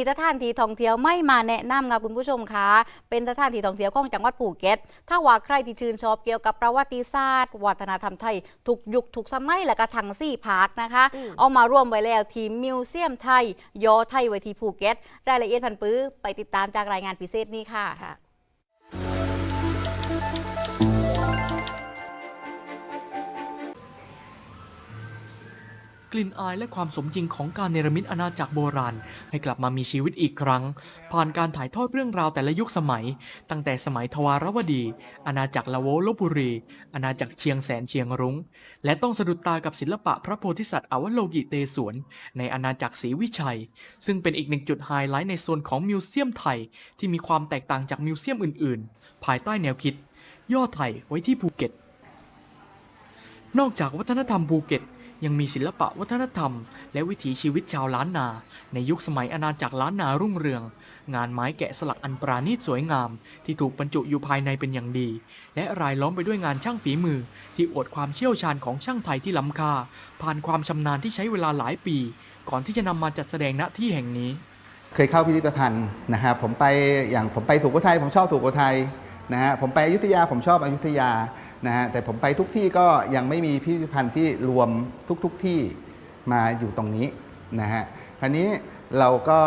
มีสถานที่ท่องเที่ยวไม่มาแนะนำค่ะคุณผู้ชมคะเป็นสถานที่ท่องเที่ยวของจังหวัดภูเก็ต ถ้าว่าใครที่ชื่นชอบเกี่ยวกับประวัติศาสตร์ วัฒนธรรมไทยทุกยุคทุกสมัยและก็ทั้งสี่ภาคนะคะอืมเอามารวมไว้แล้วที่มิวเซียมไทยยอไทยไว้ที่ภูเก็ตรายละเอียดพันปื้อไปติดตามจากรายงานพิเศษนี้ค่ะ กลิ่นอายและความสมจริงของการเนรมิตอาณาจักรโบราณ ให้กลับมามีชีวิตอีกครั้ง ผ่านการถ่ายทอดเรื่องราวแต่ละยุคสมัย ตั้งแต่สมัยทวารวดี อาณาจักรละโวลบบุรี อาณาจักรเชียงแสนเชียงรุง้ง และต้องสะดุดตากับศิลปะพระโพธิสัตว์อวโลกิเตศวน ในอาณาจักรศรีวิชัย ซึ่งเป็นอีกหนึ่งจุดไฮไลท์ในโซนของมิวเซียมไทย ที่มีความแตกต่างจากมิวเซียมอื่น ๆ ภายใต้แนวคิด ย่อไทยไว้ที่ภูเก็ต นอกจากวัฒนธรรมภูเก็ต ยังมีศิลปะวัฒนธรรม และวิถีชีวิตชาวล้านนา ในยุคสมัยอาณาจักรล้านนารุ่งเรือง งานไม้แกะสลักอันปราณีตสวยงาม ที่ถูกบรรจุอยู่ภายในเป็นอย่างดี และรายล้อมไปด้วยงานช่างฝีมือ ที่อวดความเชี่ยวชาญของช่างไทยที่ล้ำค่า ผ่านความชำนาญที่ใช้เวลาหลายปี ก่อนที่จะนำมาจัดแสดงณที่แห่งนี้ เคยเข้าพิพิธภัณฑ์นะครับผมไปอย่างผมไปถูกโขทัยผมชอบถูกโขทัย นะฮะผมไปอยุธยาผมชอบอยุธยานะฮะแต่ผมไปทุกที่ก็ยังไม่มีพิพิธภัณฑ์ที่รวมทุกๆทที่มาอยู่ตรงนี้นะฮะคราวนี้เราก็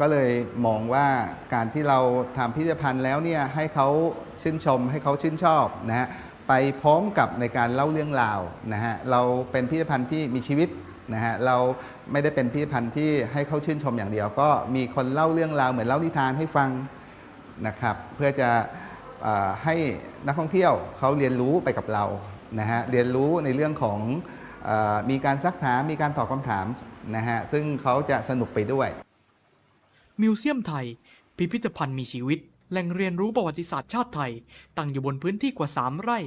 ก็เลยมองว่าการที่เราทำพิพิธภัณฑ์แล้วเนี่ยให้เขาชื่นชมให้เขาชื่นชอบนะฮะไปพร้อมกับในการเล่าเรื่องราวนะฮะเราเป็นพิพิธภัณฑ์ที่มีชีวิตนะฮะเราไม่ได้เป็นพิพิธภัณฑ์ที่ให้เขาชื่นชมอย่างเดียว ก็มีคนเล่าเรื่องราวเหมือนเล่านิทานให้ฟังนะครับ เพื่อจะ ให้นักท่องเที่ยวเขาเรียนรู้ไปกับเรานะฮะเรียนรู้ในเรื่องของออมีการซักถามมีการตอบคำถามนะฮะซึ่งเขาจะสนุกไปด้วย มิวเซียมไทย พิพิธภัณฑ์มีชีวิต แหล่งเรียนรู้ประวัติศาสตร์ชาติไทย ตั้งอยู่บนพื้นที่กว่า 3 ไร่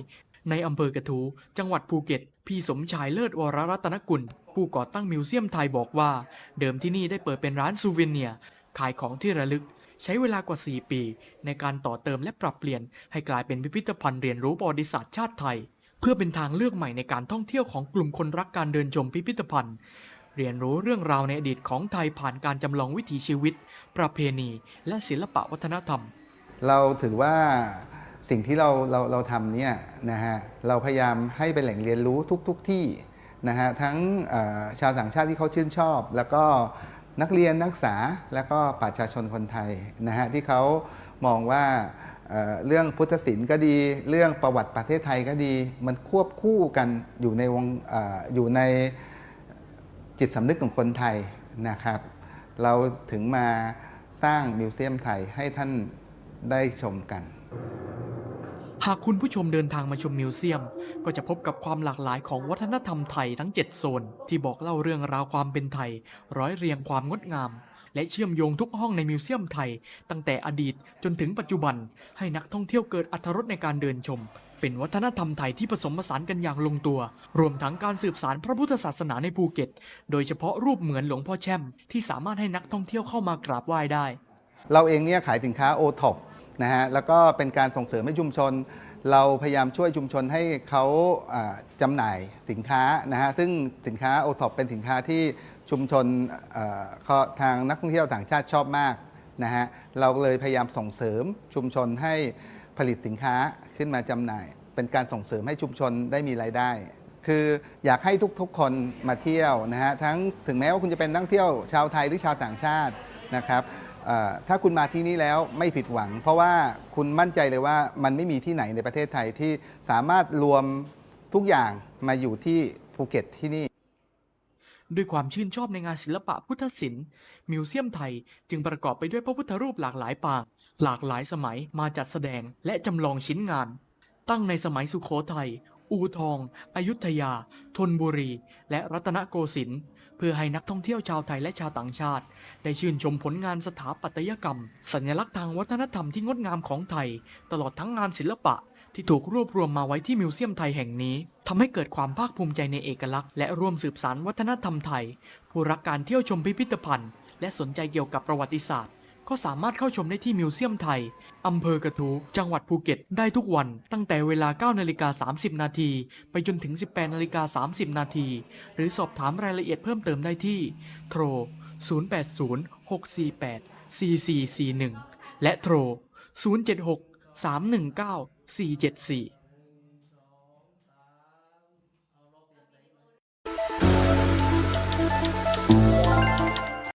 ในอำเภอกระทู จังหวัดภูเก็ต พี่สมชายเลิศวรรัตนกุล ผู้ก่อตั้งมิวเซียมไทยบอกว่า เดิมที่นี่ได้เปิดเป็นร้านซูเวเนียร์ขายของที่ระลึก ใช้เวลากว่า 4 ปี ในการต่อเติมและปรับเปลี่ยน ให้กลายเป็นพิพิธภัณฑ์เรียนรู้ประวัติศาสตร์ชาติไทย เพื่อเป็นทางเลือกใหม่ในการท่องเที่ยวของกลุ่มคนรักการเดินชมพิพิธภัณฑ์ เรียนรู้เรื่องราวในอดีตของไทยผ่านการจำลองวิถีชีวิต ประเพณี และศิลปะวัฒนธรรม เราถือว่าสิ่งที่เราเราเราทำเนี่ยนะฮะเราพยายามให้เป็นแหล่งเรียนรู้ทุกๆทที่นะฮะทั้งชาวต่างชาติที่เขาชื่นชอบ แล้วก็ นักเรียนนักศึกษาแล้วก็ประชาชนคนไทยนะฮะที่เขามองว่าเรื่องพุทธศิลป์ก็ดี เรื่องประวัติประเทศไทยก็ดี มันควบคู่กันอยู่ในวงออยู่ในจิตสำนึกของคนไทยนะครับ เราถึงมาสร้างมิวเซียมไทยให้ท่านได้ชมกัน หากคุณผู้ชมเดินทางมาชมมิวเซียม ก็จะพบกับความหลากหลายของวัฒนธรรมไทยทั้ง 7 โซน ที่บอกเล่าเรื่องราวความเป็นไทย ร้อยเรียงความงดงาม และเชื่อมโยงทุกห้องในมิวเซียมไทย ตั้งแต่อดีตจนถึงปัจจุบัน ให้นักท่องเที่ยวเกิดอรรถรสในการเดินชม เป็นวัฒนธรรมไทยที่ผสมผสานกันอย่างลงตัว รวมทั้งการสืบสานพระพุทธศาสนาในภูเก็ต โดยเฉพาะรูปเหมือนหลวงพ่อแช่มที่สามารถให้นักท่องเที่ยวเข้ามากราบไหว้ได้ เราเองเนี่ยขายสินค้าโอท็อป นะฮะแล้วก็เป็นการส่งเสริมให้ชุมชน เราพยายามช่วยชุมชนให้เขาอ่าจำหน่ายสินค้านะฮะซึ่งสินค้าโอท็อปเป็นสินค้าที่ชุมชนเอ่อเขาทางนักท่องเที่ยวต่างชาติชอบมากนะฮะเราเลยพยายามส่งเสริมชุมชนให้ผลิตสินค้าขึ้นมาจำหน่าย เป็นการส่งเสริมให้ชุมชนได้มีรายได้ คืออยากให้ทุกๆคนมาเที่ยวนะฮะทั้งถึงแม้ว่าคุณจะเป็นนักท่องเที่ยวชาวไทยหรือชาวต่างชาตินะครับ ถ้าคุณมาที่นี่แล้วไม่ผิดหวัง เพราะว่าคุณมั่นใจเลยว่ามันไม่มีที่ไหนในประเทศไทยที่สามารถรวมทุกอย่างมาอยู่ที่ภูเก็ตที่นี่ ด้วยความชื่นชอบในงานศิลปะพุทธศิลป์มิวเซียมไทยจึงประกอบไปด้วยพระพุทธรูปหลากหลายปาง หลากหลายสมัยมาจัดแสดงและจำลองชิ้นงาน ตั้งในสมัยสุโขทัย อูทอง อยุธยา ธนบุรี และรัตนโกสินทร์เพื่อให้นักท่องเที่ยวชาวไทยและชาวต่างชาติ ได้ชื่นชมผลงานสถาปัตยกรรม สัญลักษณ์ทางวัฒนธรรมที่งดงามของไทย ตลอดทั้งงานศิลปะที่ถูกรวบรวมมาไว้ที่มิวเซียมไทยแห่งนี้ทำให้เกิดความภาคภูมิใจในเอกลักษณ์และร่วมสืบสานวัฒนธรรมไทย ผู้รักการเที่ยวชมพิพิธภัณฑ์ และสนใจเกี่ยวกับประวัติศาสตร์ ก็สามารถเข้าชมได้ที่มิวเซียมไทย อำเภอกระทูจังหวัดภูเก็ตได้ทุกวัน ตั้งแต่เวลา 9 นาฬิกา 30 นาที ไปจนถึง 18 นาฬิกา 30 นาที หรือสอบถามรายละเอียดเพิ่มเติมได้ที่โทร 080 648 4441 และโทร 076-319-474